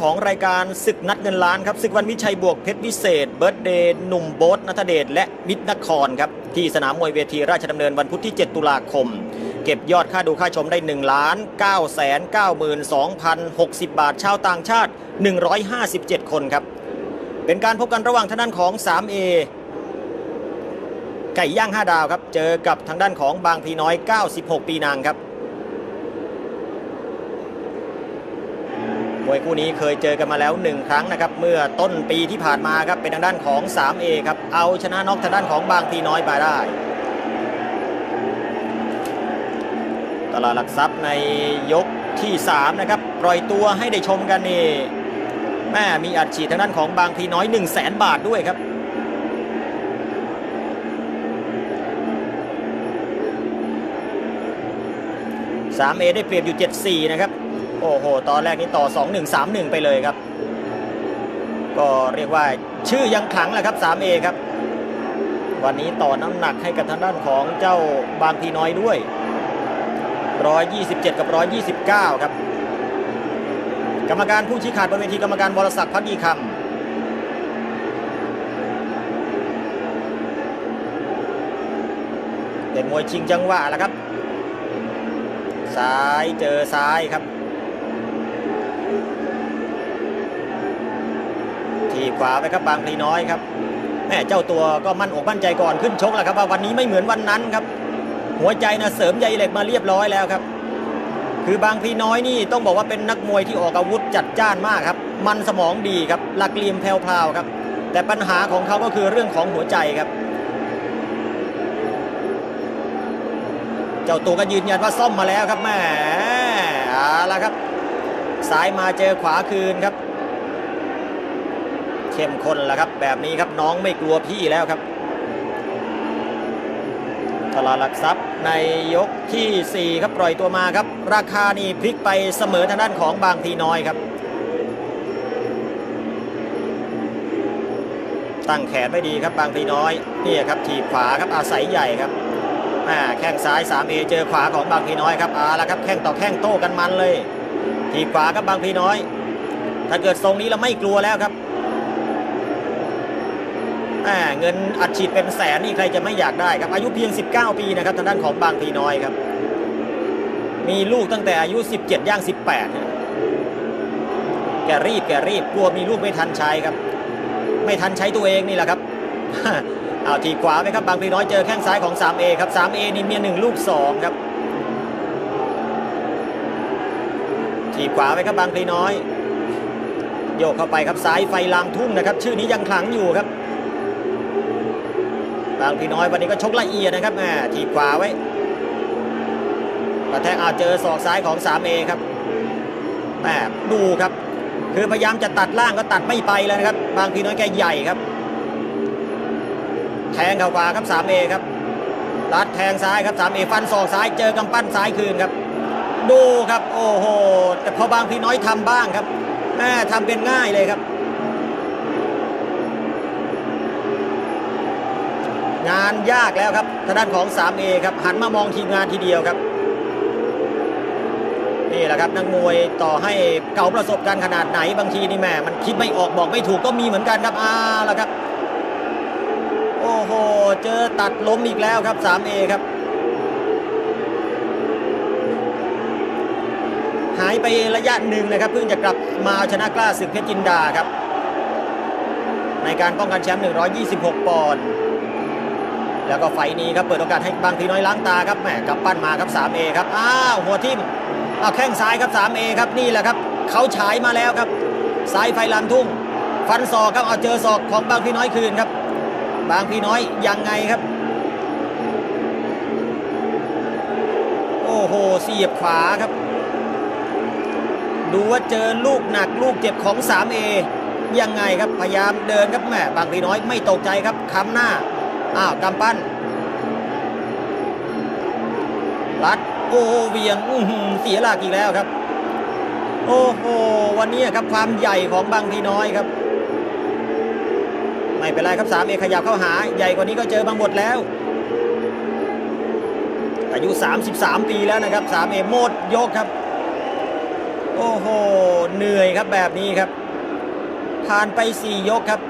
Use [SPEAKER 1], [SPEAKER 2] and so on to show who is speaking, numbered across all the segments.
[SPEAKER 1] ของรายการศึกนัดเงินล้านครับศึกวันวิชัยบวกเพชรวิเศษเบิร์ดเดย์หนุ่มโบ๊ทนัทเดชและมิตรนครครับที่สนามมวยเวทีราชดำเนินวันพุธที่ 7 ตุลาคม เก็บยอดค่าดูค่าชมได้1ล้าน9แสน92,060 บาทชาวต่างชาติ 157 คนครับ เป็นการพบกันระหว่างทางด้านของ 3A ไก่ย่าง 5 ดาวครับ เจอกับทางด้านของบางพีน้อย 96 ปีนางครับ มวยคู่นี้เคยเจอกันมาแล้ว 1 ครั้งนะครับ เมื่อต้นปีที่ผ่านมาครับ เป็นทางด้านของ 3A ครับ เอาชนะน็อกทางด้านของบางพลีน้อยมาได้ ตลาดหลักทรัพย์ในยกที่ 3 นะครับ ปล่อยตัวให้ได้ชมกันนี่แม่มีอัดฉีดทางด้านของบางพลีน้อย 1 0 0 0 0แสนบาทด้วยครับ 3A ได้เปรียบอยู่ 74 นะครับ โอ้โห ตอนแรกนี้ต่อ 2 1 3 1 ไปเลยครับ ก็เรียกว่าชื่อยังขลังแหละครับ 3A ครับ วันนี้ต่อน้ำหนักให้กับทางด้านของเจ้าบางพีน้อยด้วย 127 กับ 129 ครับ กรรมการผู้ชี้ขาดบนเวทีกรรมการวรศักดิ์พักดีคำเป็นมวยชิงจังหวะแล้วครับ ซ้ายเจอซ้ายครับ ทีขวาไปครับบางพลีน้อยครับแม่เจ้าตัวก็มั่นอกมั่นใจก่อนขึ้นชกแล้วครับว่าวันนี้ไม่เหมือนวันนั้นครับ หัวใจนะเสริมใยเหล็กมาเรียบร้อยแล้วครับ คือบางพลีน้อยนี่ต้องบอกว่าเป็นนักมวยที่ออกอาวุธจัดจ้านมากครับ มันสมองดีครับหลักเหลี่ยมแพรวๆครับ แต่ปัญหาของเขาก็คือเรื่องของหัวใจครับเจ้าตัวก็ยืนยันว่าซ่อมมาแล้วครับแม่เอาละครับซ้ายมาเจอขวาคืนครับ เข้มข้นแล้วครับ แบบนี้ครับน้องไม่กลัวพี่แล้วครับ ตลาดหลักทรัพย์ในยกที่ 4 ครับปล่อยตัวมาครับ ราคานี่พลิกไปเสมอทางด้านของบางพีน้อยครับ ตั้งแขนไม่ดีครับบางพีน้อยนี่ครับทีบขวาครับอาศัยใหญ่ครับอ่าแข้งซ้าย 3A เจอขวาของบางพีน้อยครับเอาละครับแข้งต่อแข้งโต้กันมันเลย ทีขวาครับบางพีน้อย ถ้าเกิดทรงนี้เราไม่กลัวแล้วครับ เงินอัดฉีดเป็นแสนนี่ใครจะไม่อยากได้ครับอายุเพียง 19 ปีนะครับทางด้านของบางพีน้อยครับ มีลูกตั้งแต่อายุ 17 ย่าง 18 แกรีบแกรีบกลัวมีลูกไม่ทันใช้ครับ ไม่ทันใช้ตัวเองนี่แหละครับเอาทีขวาไปครับบางพีน้อยเจอแข้งซ้ายของ 3A ครับ 3A นี่มีหนึ่งลูก 2 ครับทีขวาไปครับบางพีน้อย โยกเข้าไปครับซ้ายไฟลามทุ่งนะครับ ชื่อนี้ยังขลังอยู่ครับ บางพลีน้อยวันนี้ก็ชกละเอียดนะครับแหมทีขวาไว้กระแทกเอาเจอศอกซ้ายของ 3A ครับแหมดูครับ คือพยายามจะตัดล่างก็ตัดไม่ไปแล้วนะครับ บางพลีน้อยแกใหญ่ครับ แทงเข้าขวาครับ 3A ครับรัดแทงซ้ายครับ 3A ฟันศอกซ้ายเจอกำปั้นซ้ายคืนครับ ดูครับ โอ้โหแต่พอบางพี่น้อยทำบ้างครับแม่ทำเป็นง่ายเลยครับ งานยากแล้วครับทางด้านของ 3A ครับหันมามองทีมงานทีเดียวครับนี่แหละครับนักมวยต่อให้เก่าประสบการณ์ขนาดไหนบางทีนี่แม่มันคิดไม่ออกบอกไม่ถูกก็มีเหมือนกันครับอ้าแล้วครับ โอ้โหเจอตัดล้มอีกแล้วครับ 3A ครับ หายไประยะหนึ่งนะครับเพิ่งจะกลับมาเอาชนะกล้าศึกเพชรจินดาครับ ในการป้องกันแชมป์126 ปอนด์ แล้วก็ไฟนี้ครับเปิดโอกาสให้บางทีน้อยล้างตาครับแหมกำปั้นมาครับ 3A ครับอ้าวหัวทิ่มอ้าวแข้งซ้ายครับ 3A ครับนี่แหละครับเขาฉายมาแล้วครับซ้ายไฟลานทุ่ง ฟันศอกครับเอาเจอศอกของบางพี่น้อยคืนครับ บางพี่น้อยยังไงครับ โอ้โหเสียบขวาครับ ดูว่าเจอลูกหนักลูกเจ็บของ 3A ยังไงครับพยายามเดินครับแหมบางพี่น้อยไม่ตกใจครับค้ำหน้า อ้าวกำปั้น รัดโอเวียงเสียหลักอีกแล้วครับ โอ้โหวันนี้ครับความใหญ่ของบางพี่น้อยครับ ไม่เป็นไรครับ3เอขยับเข้าหา ใหญ่กว่านี้ก็เจอบางบทแล้วอายุ 33 ปีแล้วนะครับ 3 เอโมดยกครับ โอ้โห เหนื่อยครับแบบนี้ครับ ผ่านไป 4 ยกครับ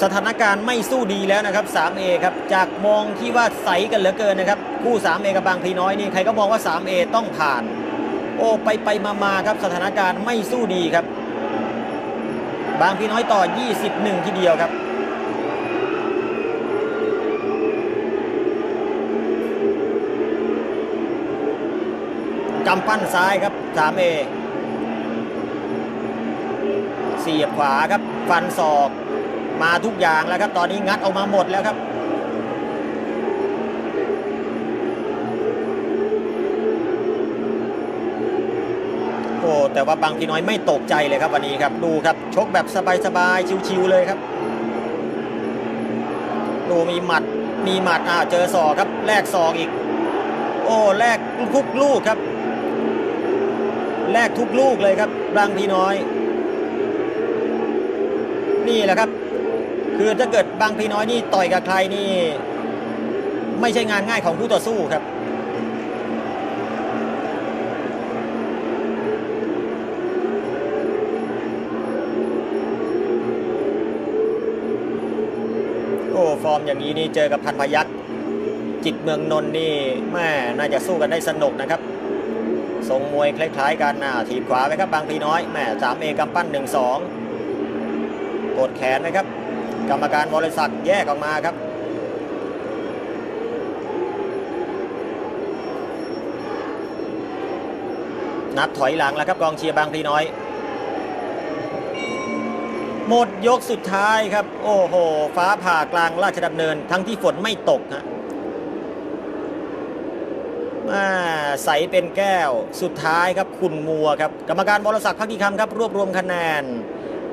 [SPEAKER 1] สถานการณ์ไม่สู้ดีแล้วนะครับ 3A ครับ จากมองที่ว่าใสกันเหลือเกินนะครับ คู่ 3A กับบางพลีน้อยนี่ใครก็มองว่า 3A ต้องผ่าน โอ้ไปไปมามาครับสถานการณ์ไม่สู้ดีครับ บางพลีน้อยต่อ 21 ทีเดียวครับกำปั้นซ้ายครับ 3A เสียบขวาครับ ฟันศอก มาทุกอย่างแล้วครับ ตอนนี้งัดออกมาหมดแล้วครับโอ้แต่ว่าบางพีน้อยไม่ตกใจเลยครับวันนี้ครับดูครับชกแบบสบายๆชิวๆเลยครับ ดูมีหมัดมีหมัดอ่าเจอศอกครับแลกศอกอีก โอ้แลกทุกลูกครับแลกทุกลูกเลยครับบางพีน้อย นี่แหละครับ คือถ้าเกิดบางพีน้อยนี่ต่อยกับใครนี่ ไม่ใช่งานง่ายของผู้ต่อสู้ครับโอ้ฟอร์มอย่างนี้นี่เจอกับพันพยักจิตเมืองนนท์นี่แม่น่าจะสู้กันได้สนุกนะครับทรงมวยคล้ายๆกันนะถีบขวาไปครับบางพีน้อยแม่สามเอกำปั้นหนึ่งสองกดแขนนะครับ กรรมการวรศักดิ์แยกออกมาครับ นับถอยหลังแล้วครับกองเชียร์บางพลีน้อย หมดยกสุดท้ายครับ โอ้โห ฟ้าผ่ากลางราชดำเนิน ทั้งที่ฝนไม่ตกฮะอ่าใสเป็นแก้วสุดท้ายครับคุณมัวครับ กรรมการบรศักดิ์พักดีคำครับ รวบรวมคะแนน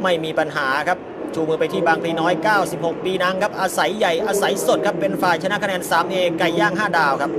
[SPEAKER 1] ไม่มีปัญหาครับ ชูมือไปที่บางพลีน้อย 96 ปีนังครับอาศัยใหญ่อาศัยสดครับเป็นฝ่ายชนะคะแนน 3A ไก่ย่าง 5 ดาวครับ